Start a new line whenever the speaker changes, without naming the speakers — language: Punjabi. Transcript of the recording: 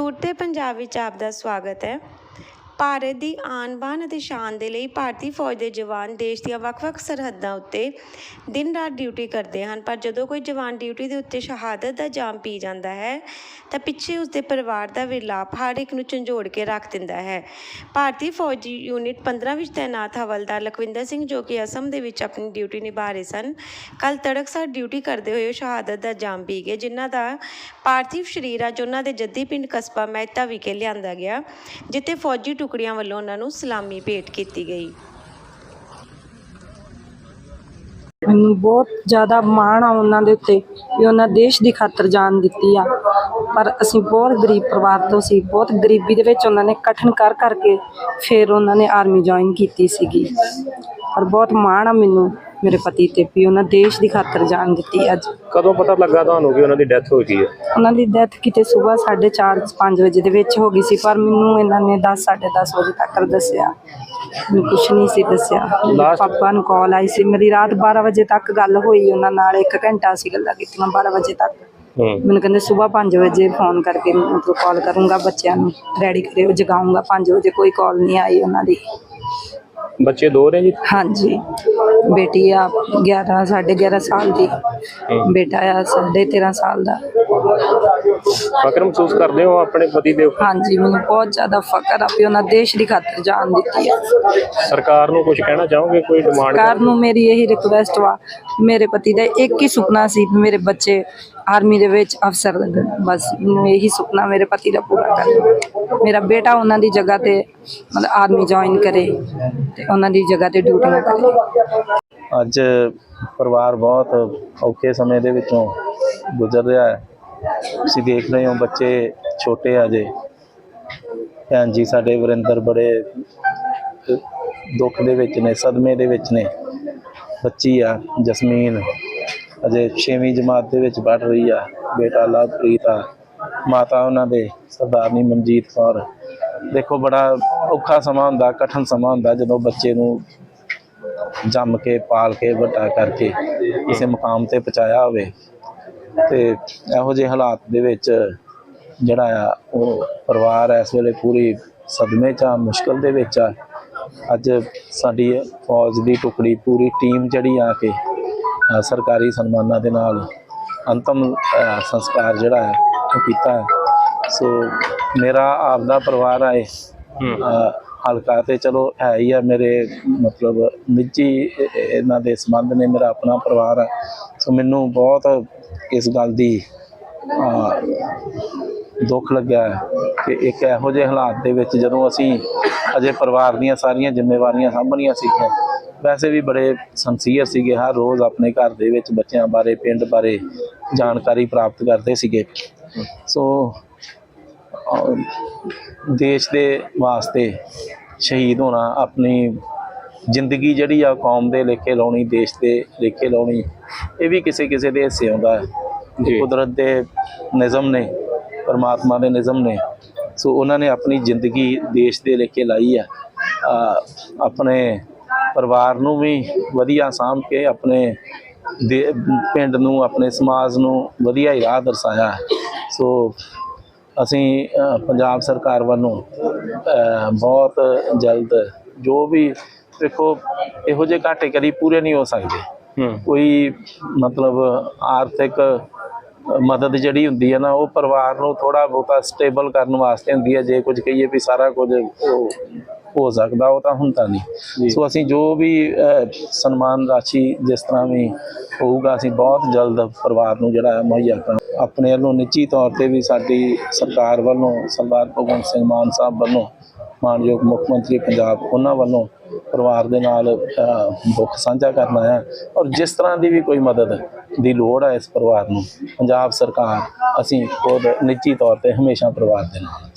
ਸੂਰਤੇ ਪੰਜਾਬ ਵਿੱਚ ਆਪ ਦਾ ਸਵਾਗਤ ਹੈ। ਭਾਰਤ ਦੀ ਆਨ ਬਾਨ ਅਤੇ ਸ਼ਾਨ ਦੇ ਲਈ ਭਾਰਤੀ ਫੌਜ ਦੇ ਜਵਾਨ ਦੇਸ਼ ਦੀਆਂ ਵੱਖ-ਵੱਖ ਸਰਹੱਦਾਂ ਉੱਤੇ ਦਿਨ ਰਾਤ ਡਿਊਟੀ ਕਰਦੇ ਹਨ। ਪਰ ਜਦੋਂ ਕੋਈ ਜਵਾਨ ਡਿਊਟੀ ਦੇ ਉੱਤੇ ਸ਼ਹਾਦਤ ਦਾ ਜਾਮ ਪੀ ਜਾਂਦਾ ਹੈ, ਤਾਂ ਪਿੱਛੇ ਉਸਦੇ ਪਰਿਵਾਰ ਦਾ ਵਿਰਲਾਪ ਹਰ ਇੱਕ ਨੂੰ ਝੰਜੋੜ ਕੇ ਰੱਖ ਦਿੰਦਾ ਹੈ। ਭਾਰਤੀ ਫੌਜੀ ਯੂਨਿਟ 15 ਵਿੱਚ ਤਾਇਨਾਤ ਹਵਲਦਾਰ ਲਖਵਿੰਦਰ ਸਿੰਘ ਜੋ ਕਿ ਅਸਮ ਦੇ ਵਿੱਚ ਆਪਣੀ ਡਿਊਟੀ ਨਿਭਾ ਰਹੇ ਸਨ ਕੱਲ ਤੜਕਸਾਰ ਡਿਊਟੀ ਕਰਦੇ ਹੋਏ ਉਹ ਸ਼ਹਾਦਤ ਦਾ ਜਾਮ ਪੀ ਗਏ, ਜਿਨ੍ਹਾਂ ਦਾ ਪਾਰਥਿਵ ਸਰੀਰ ਅੱਜ ਉਹਨਾਂ ਦੇ ਜੱਦੀ ਪਿੰਡ ਕਸਬਾ ਮਹਿਤਾ ਵਿਖੇ ਲਿਆਂਦਾ ਗਿਆ, ਜਿੱਥੇ ਫੌਜੀ ਟੁਕੜੀਆਂ ਵੱਲੋਂ ਉਹਨਾਂ ਨੂੰ ਸਲਾਮੀ ਭੇਟ ਕੀਤੀ ਗਈ।
ਮੈਨੂੰ ਬਹੁਤ ਜ਼ਿਆਦਾ ਮਾਣ ਆ ਉਹਨਾਂ ਦੇ ਉੱਤੇ ਵੀ ਉਹਨਾਂ ਦੇਸ਼ ਦੀ ਖਾਤਰ ਜਾਨ ਦਿੱਤੀ ਆ। ਪਰ ਅਸੀਂ ਬਹੁਤ ਗਰੀਬ ਪਰਿਵਾਰ ਤੋਂ ਸੀ, ਬਹੁਤ ਗਰੀਬੀ ਦੇ ਵਿੱਚ ਉਹਨਾਂ ਨੇ ਕਠਨ ਕਰ ਕਰਕੇ ਫਿਰ ਉਹਨਾਂ ਨੇ ਆਰਮੀ ਜੁਆਇਨ ਕੀਤੀ ਸੀਗੀ। ਪਰ ਬਹੁਤ ਮਾਣ ਆ ਮੈਨੂੰ ਮੇਰੇ ਪਤੀ ਤੇ ਵੀ ਉਹਨਾਂ ਦੇਸ਼ ਦੀ ਖਾਤਰ ਜਾਨ ਦਿੱਤੀ ਅੱਜ।
ਕਦੋਂ ਪਤਾ ਲੱਗਾ ਤੁਹਾਨੂੰ ਕਿ ਉਹਨਾਂ ਦੀ ਡੈਥ ਹੋ ਗਈ ਹੈ?
ਉਹਨਾਂ ਦੀ ਡੈਥ ਕਿਤੇ ਸਵੇਰ 4:30 5 ਵਜੇ ਦੇ ਵਿੱਚ ਹੋ ਗਈ ਸੀ ਪਰ ਮੈਨੂੰ ਇਹਨਾਂ ਨੇ 10 10:30 ਵਜੇ ਤੱਕ ਦੱਸਿਆ। ਮੈਨੂੰ ਕੁਛ ਨਹੀਂ ਸੀ ਦੱਸਿਆ। ਮੇਰੇ
Last-
ਪਾਪਾ ਨੂੰ ਕਾਲ ਆਈ ਸੀ। ਮੇਰੀ ਰਾਤ 12 ਵਜੇ ਤੱਕ ਗੱਲ ਹੋਈ ਉਹਨਾਂ ਨਾਲ। 1 ਘੰਟਾ ਸੀ ਗੱਲਾਂ ਕੀਤੀਆਂ 12 ਵਜੇ ਤੱਕ।
ਹੂੰ।
ਮੈਨੂੰ ਕਹਿੰਦੇ ਸਵੇਰ 5 ਵਜੇ ਫੋਨ ਕਰਕੇ ਮਤਲਬ ਕਾਲ ਕਰੂੰਗਾ ਬੱਚਿਆਂ ਨੂੰ। ਰੈਡੀ ਕਰਿਓ ਜਗਾਊਂਗਾ 5 ਵਜੇ ਕੋਈ ਕਾਲ ਨਹੀਂ ਆਈ ਉਹਨਾਂ ਦੀ।
ਬੱਚੇ ਦੋ ਨੇ ਜੀ?
ਹਾਂਜੀ। ਬੇਟੀ ਆ 11 11.5 ਸਾਲ ਦੀ। ਬੇਟਾ ਆ 13.5 ਸਾਲ ਦਾ।
ਫਕਰ ਮਹਿਸੂਸ ਕਰਦੇ ਹੋ ਆਪਣੇ ਪਤੀ ਦੇ ਉੱਪਰ?
ਹਾਂਜੀ ਮੈਨੂੰ ਬਹੁਤ ਜ਼ਿਆਦਾ ਫਕਰ ਆ ਵੀ ਉਹਨਾਂ ਦੇਸ਼ ਦੀ ਖਾਤਰ ਜਾਨ ਦਿੱਤੀ ਹੈ
ਸਰਕਾਰ ਨੂੰ ਕੁਝ ਕਹਿਣਾ ਚਾਹੋਗੇ? ਕੋਈ ਡਿਮਾਂਡ
ਸਰਕਾਰ ਨੂੰ ਮੇਰੀ ਇਹੀ ਰਿਕੁਐਸਟ ਵਾ ਮੇਰੇ ਪਤੀ ਦਾ ਇੱਕ ਹੀ ਸੁਪਨਾ ਸੀ ਵੀ ਮੇਰੇ ਬੱਚੇ ਆਰਮੀ ਦੇ ਵਿੱਚ ਅਫਸਰ ਲੱਗਣ। ਬਸ ਮੈਨੂੰ ਇਹੀ ਸੁਪਨਾ ਮੇਰੇ ਪਤੀ ਦਾ ਪੂਰਾ ਕਰ ਮੇਰਾ ਬੇਟਾ ਉਹਨਾਂ ਦੀ ਜਗ੍ਹਾ ਤੇ ਮਤਲਬ ਆਰਮੀ ਜੁਆਇਨ ਕਰੇ ਤੇ ਉਹਨਾਂ ਦੀ ਜਗ੍ਹਾ ਤੇ ਡਿਊਟੀਆਂ ਕਰੇ।
ਅੱਜ ਪਰਿਵਾਰ ਬਹੁਤ ਔਖੇ ਸਮੇਂ ਦੇ ਵਿੱਚੋਂ ਗੁਜ਼ਰ ਰਿਹਾ ਹੈ। ਤੁਸੀਂ ਦੇਖ ਰਹੇ ਹੋ ਬੱਚੇ ਛੋਟੇ ਆ ਜੇ। ਭੈਣ ਜੀ ਸਾਡੇ ਵਰਿੰਦਰ ਬੜੇ ਦੁੱਖ ਦੇ ਵਿੱਚ ਨੇ, ਸਦਮੇ ਦੇ ਵਿੱਚ ਨੇ। ਬੱਚੀ ਆ, ਜਸਮੀਨ। ਅਜੇ 6ਵੀਂ ਜਮਾਤ ਦੇ ਵਿੱਚ ਪੜ੍ਹ ਰਹੀ ਆ। ਬੇਟਾ ਲਵਪ੍ਰੀਤ ਆ। ਮਾਤਾ ਉਹਨਾਂ ਦੇ, ਸਰਦਾਰਨੀ ਮਨਜੀਤ ਕੌਰ। ਦੇਖੋ, ਬੜਾ ਔਖਾ ਸਮਾਂ ਹੁੰਦਾ, ਕਠਨ ਸਮਾਂ ਹੁੰਦਾ ਜਦੋਂ ਬੱਚੇ ਨੂੰ ਜੰਮ ਕੇ, ਪਾਲ ਕੇ, ਵੱਡਾ ਕਰਕੇ ਕਿਸੇ ਮੁਕਾਮ ਤੇ ਪਹੁੰਚਾਇਆ ਹੋਵੇ। ਤੇ ਇਹੋ ਜਿਹੇ ਹਾਲਾਤ ਦੇ ਵਿੱਚ ਜਿਹੜਾ ਆ ਉਹ ਪਰਿਵਾਰ ਇਸ ਵੇਲੇ ਪੂਰੀ ਸਦਮੇ 'ਚ ਆ ਮੁਸ਼ਕਲ ਦੇ ਵਿੱਚ ਆ। ਅੱਜ ਸਾਡੀ ਫੌਜ ਦੀ ਟੁਕੜੀ ਪੂਰੀ ਟੀਮ ਜਿਹੜੀ ਆ ਕੇ ਸਰਕਾਰੀ ਸਨਮਾਨਾਂ ਦੇ ਨਾਲ ਅੰਤਮ ਸੰਸਕਾਰ ਜਿਹੜਾ ਹੈ ਉਹ ਕੀਤਾ। ਸੋ ਮੇਰਾ ਆਪਦਾ ਪਰਿਵਾਰ ਆਏ ਹਲਕਾ ਤੇ ਚਲੋ ਹੈ ਹੀ ਆ, ਮੇਰੇ ਮਤਲਬ ਨਿੱਜੀ ਇਹਨਾਂ ਦੇ ਸੰਬੰਧ ਨੇ ਮੇਰਾ ਆਪਣਾ ਪਰਿਵਾਰ ਆ। ਸੋ ਮੈਨੂੰ ਬਹੁਤ ਇਸ ਗੱਲ ਦੀ ਦੁੱਖ ਲੱਗਿਆ ਕਿ ਇੱਕ ਇਹੋ ਜਿਹੇ ਹਾਲਾਤ ਦੇ ਵਿੱਚ ਜਦੋਂ ਅਸੀਂ ਅਜੇ ਪਰਿਵਾਰ ਦੀਆਂ ਸਾਰੀਆਂ ਜ਼ਿੰਮੇਵਾਰੀਆਂ ਸਾਂਭਣੀਆਂ ਸੀਗੀਆਂ, ਵੈਸੇ ਵੀ ਬੜੇ ਸੰਸੀਅਰ ਸੀਗੇ, ਹਰ ਰੋਜ਼ ਆਪਣੇ ਘਰ ਦੇ ਵਿੱਚ ਬੱਚਿਆਂ ਬਾਰੇ, ਪਿੰਡ ਬਾਰੇ ਜਾਣਕਾਰੀ ਪ੍ਰਾਪਤ ਕਰਦੇ ਸੀਗੇ। ਸੋ ਦੇਸ਼ ਦੇ ਵਾਸਤੇ ਸ਼ਹੀਦ ਹੋਣਾ ਆਪਣੀ ਜ਼ਿੰਦਗੀ ਜਿਹੜੀ ਆ ਕੌਮ ਦੇ ਲੇਖੇ ਲਾਉਣੀ ਦੇਸ਼ ਦੇ ਲੇਖੇ ਲਾਉਣੀ ਇਹ ਵੀ ਕਿਸੇ ਕਿਸੇ ਦੇ ਹਿੱਸੇ ਆਉਂਦਾ ਹੈ। ਕੁਦਰਤ ਦੇ ਨਿਜ਼ਮ ਨੇ ਪਰਮਾਤਮਾ ਦੇ ਨਿਜ਼ਮ ਨੇ। ਸੋ ਉਹਨਾਂ ਨੇ ਆਪਣੀ ਜ਼ਿੰਦਗੀ ਦੇਸ਼ ਦੇ ਲੇਖੇ ਲਾਈ ਆ। ਆਪਣੇ ਪਰਿਵਾਰ ਨੂੰ ਵੀ ਵਧੀਆ ਸਾਂਭ ਕੇ ਆਪਣੇ ਦੇ ਪਿੰਡ ਨੂੰ ਆਪਣੇ ਸਮਾਜ ਨੂੰ ਵਧੀਆ ਹੀ ਰਾਹ ਦਰਸਾਇਆ। ਸੋ ਅਸੀਂ ਪੰਜਾਬ ਸਰਕਾਰ ਵੱਲੋਂ ਬਹੁਤ ਜਲਦ ਜੋ ਵੀ ਦੇਖੋ ਇਹੋ ਜਿਹੇ ਘਾਟੇ ਕਦੀ ਪੂਰੇ ਨਹੀਂ ਹੋ ਸਕਦੇ। ਕੋਈ ਮਤਲਬ ਆਰਥਿਕ ਮਦਦ ਜਿਹੜੀ ਹੁੰਦੀ ਹੈ ਨਾ ਉਹ ਪਰਿਵਾਰ ਨੂੰ ਥੋੜਾ ਬਹੁਤਾ ਸਟੇਬਲ ਕਰਨ ਵਾਸਤੇ ਹੁੰਦੀ ਹੈ। ਜੇ ਕੁਝ ਕਹੀਏ ਵੀ ਸਾਰਾ ਕੁਝ ਉਹ ਹੋ ਸਕਦਾ ਉਹ ਤਾਂ ਹੁੰਦਾ ਨਹੀਂ। ਸੋ ਅਸੀਂ ਜੋ ਵੀ ਸਨਮਾਨ ਰਾਸ਼ੀ ਜਿਸ ਤਰ੍ਹਾਂ ਵੀ ਹੋਊਗਾ ਅਸੀਂ ਬਹੁਤ ਜਲਦ ਪਰਿਵਾਰ ਨੂੰ ਜਿਹੜਾ ਮੁਹੱਈਆ ਕਰਾਂਗੇ। ਆਪਣੇ ਵੱਲੋਂ ਨਿੱਜੀ ਤੌਰ ਤੇ ਵੀ ਸਾਡੀ ਸਰਕਾਰ ਵੱਲੋਂ ਸਰਦਾਰ ਭਗਵੰਤ ਸਿੰਘ ਮਾਨ ਸਾਹਿਬ ਵੱਲੋਂ ਮਾਨਯੋਗ ਮੁੱਖ ਮੰਤਰੀ ਪੰਜਾਬ ਉਹਨਾਂ ਵੱਲੋਂ ਪਰਿਵਾਰ ਦੇ ਨਾਲ ਦੁੱਖ ਸਾਂਝਾ ਕਰਨਾ ਹੈ ਔਰ ਜਿਸ ਤਰ੍ਹਾਂ ਦੀ ਵੀ ਕੋਈ ਮਦਦ ਦੀ ਲੋੜ ਹੈ ਇਸ ਪਰਿਵਾਰ ਨੂੰ ਪੰਜਾਬ ਸਰਕਾਰ ਅਸੀਂ ਖੁਦ ਨਿੱਜੀ ਤੌਰ ਤੇ ਹਮੇਸ਼ਾ ਪਰਿਵਾਰ ਦੇ ਨਾਲ।